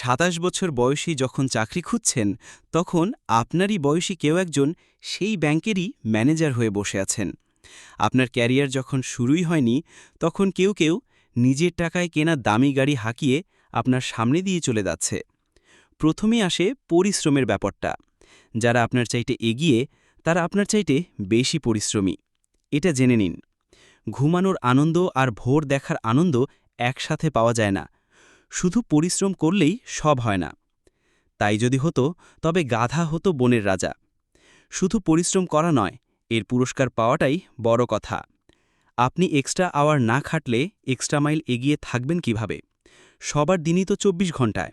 সাতাশ বছর বয়সী যখন চাকরি খুঁজছেন, তখন আপনারই বয়সী কেউ একজন সেই ব্যাংকেরই ম্যানেজার হয়ে বসে আছেন। আপনার ক্যারিয়ার যখন শুরুই হয়নি, তখন কেউ কেউ নিজের টাকায় কেনা দামি গাড়ি হাঁকিয়ে আপনার সামনে দিয়ে চলে যাচ্ছে। প্রথমে আসে পরিশ্রমের ব্যাপারটা। যারা আপনার চাইতে এগিয়ে, তারা আপনার চাইতে বেশি পরিশ্রমী। এটা জেনে নিন। ঘুমানোর আনন্দ আর ভোর দেখার আনন্দ একসাথে পাওয়া যায় না। শুধু পরিশ্রম করলেই সব হয় না। তাই যদি হতো, তবে গাধা হতো বনের রাজা। শুধু পরিশ্রম করা নয়, এর পুরস্কার পাওয়াটাই বড় কথা। আপনি এক্সট্রা আওয়ার না খাটলে এক্সট্রা মাইল এগিয়ে থাকবেন কীভাবে? সবার দিনই তো ২৪ ঘন্টায়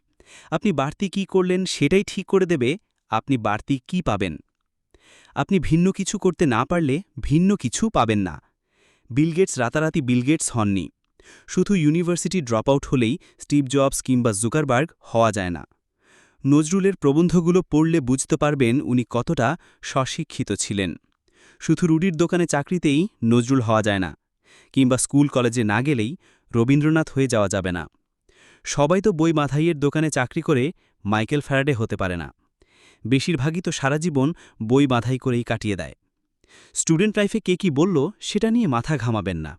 আপনি বাড়তি কি করলেন সেটাই ঠিক করে দেবে, আপনি বাড়তি কি পাবেন? আপনি ভিন্ন কিছু করতে না পারলে ভিন্ন কিছু পাবেন না। বিলগেটস রাতারাতি বিলগেটস হননি। শুধু ইউনিভার্সিটি ড্রপ আউট হলেই স্টিভ জবস কিংবা জুকারবার্গ হওয়া যায় না। নজরুলের প্রবন্ধগুলো পড়লে বুঝতে পারবেন উনি কতটা স্বশিক্ষিত ছিলেন। শুধু রুডির দোকানে চাকরিতেই নজরুল হওয়া যায় না, কিংবা স্কুল কলেজে না গেলেই রবীন্দ্রনাথ হয়ে যাওয়া যাবে না। সবাই তো বই মাথাইয়ের দোকানে চাকরি করে মাইকেল ফ্যারাডে হতে পারে না। বেশিরভাগই তো সারা জীবন বই বাঁধাই করেই কাটিয়ে দেয়। স্টুডেন্ট লাইফে কে কি বলল, সেটা নিয়ে মাথা ঘামাবেন না।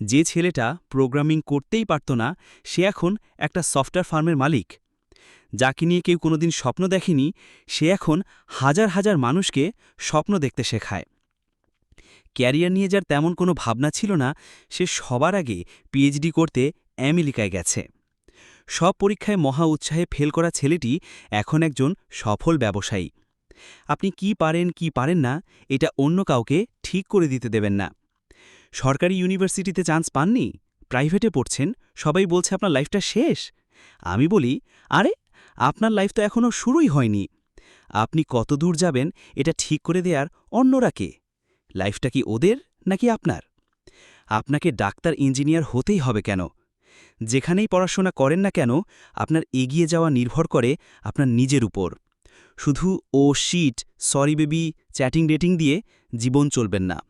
যে ছেলেটা প্রোগ্রামিং করতেই পারত না, সে এখন একটা সফটওয়্যার ফার্মের মালিক। যাকে নিয়ে কেউ কোনোদিন স্বপ্ন দেখেনি, সে এখন হাজার হাজার মানুষকে স্বপ্ন দেখতে শেখায়। ক্যারিয়ার নিয়ে যার তেমন কোনো ভাবনা ছিল না, সে সবার আগে পিএইচডি করতে আমেরিকায় গেছে। সব পরীক্ষায় মহা উৎসাহে ফেল করা ছেলেটি এখন একজন সফল ব্যবসায়ী। আপনি কি পারেন কি পারেন না, এটা অন্য কাউকে ঠিক করে দিতে দেবেন না। সরকারি ইউনিভার্সিটিতে চান্স পাননি? প্রাইভেটে পড়ছেন? সবাই বলছে আপনার লাইফটা শেষ? আমি বলি, আরে, আপনার লাইফ তো এখনও শুরুই হয়নি। আপনি কত দূর যাবেন এটা ঠিক করে দেয়ার অন্যরা কে? লাইফটা কি ওদের নাকি আপনার? আপনাকে ডাক্তার, ইঞ্জিনিয়ার হতেই হবে কেন? যেখানেই পড়াশোনা করেন না কেন, আপনার এগিয়ে যাওয়া নির্ভর করে আপনার নিজের উপর। শুধু ও, shit, sorry baby, chatting dating দিয়ে জীবন চলবেন না।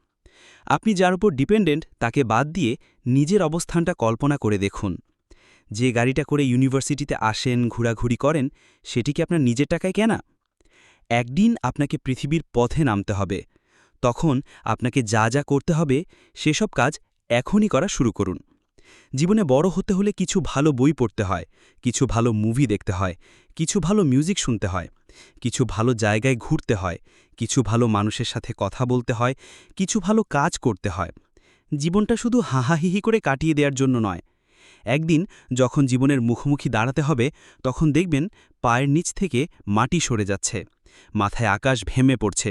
আপনি যার উপর ডিপেন্ডেন্ট তাকে বাদ দিয়ে নিজের অবস্থানটা কল্পনা করে দেখুন। যে গাড়িটা করে ইউনিভার্সিটিতে আসেন, ঘোরাঘুরি করেন, সেটি কি আপনার নিজের টাকায় কেনা? একদিন আপনাকে পৃথিবীর পথে নামতে হবে। তখন আপনাকে যা যা করতে হবে, সেসব কাজ এখনই করা শুরু করুন। জীবনে বড় হতে হলে কিছু ভালো বই পড়তে হয়, কিছু ভালো মুভি দেখতে হয়, কিছু ভালো মিউজিক শুনতে হয়, কিছু ভালো জায়গায় ঘুরতে হয় কিছু ভালো মানুষের সাথে কথা বলতে হয়, কিছু ভালো কাজ করতে হয়। জীবনটা শুধু হাহাহিহি করে কাটিয়ে দেওয়ার জন্য নয়। একদিন যখন জীবনের মুখোমুখি দাঁড়াতে হবে, তখন দেখবেন পায়ের নিচ থেকে মাটি সরে যাচ্ছে, মাথায় আকাশ ভেমে পড়ছে।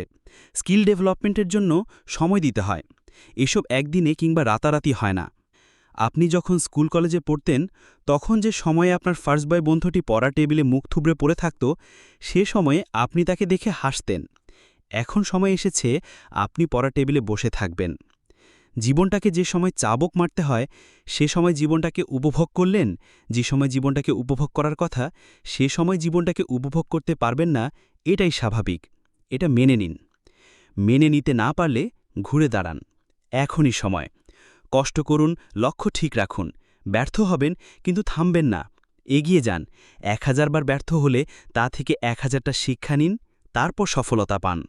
স্কিল ডেভেলপমেন্টের জন্য সময় দিতে হয়। এসব একদিনে কিংবা রাতারাতি হয় না। আপনি যখন স্কুল কলেজে পড়তেন, তখন যে সময়ে আপনার ফার্স্ট বয় বন্ধুটি পড়া টেবিলে মুখ থুবড়ে পড়ে থাকত, সে সময়ে আপনি তাকে দেখে হাসতেন। এখন সময় এসেছে আপনি পড়া টেবিলে বসে থাকবেন। জীবনটাকে যে সময় চাবক মারতে হয়, সে সময় জীবনটাকে উপভোগ করলেন, যে সময় জীবনটাকে উপভোগ করার কথা, সে সময় জীবনটাকে উপভোগ করতে পারবেন না, এটাই স্বাভাবিক। এটা মেনে নিন। মেনে নিতে না পারলে ঘুরে দাঁড়ান। এখনই সময়। কষ্ট করুন, লক্ষ্য ঠিক রাখুন। ব্যর্থ হবেন, কিন্তু থামবেন না। এগিয়ে যান। এক হাজারবার ব্যর্থ হলে তা থেকে এক হাজারটা শিক্ষা নিন, তারপর সফলতা পান।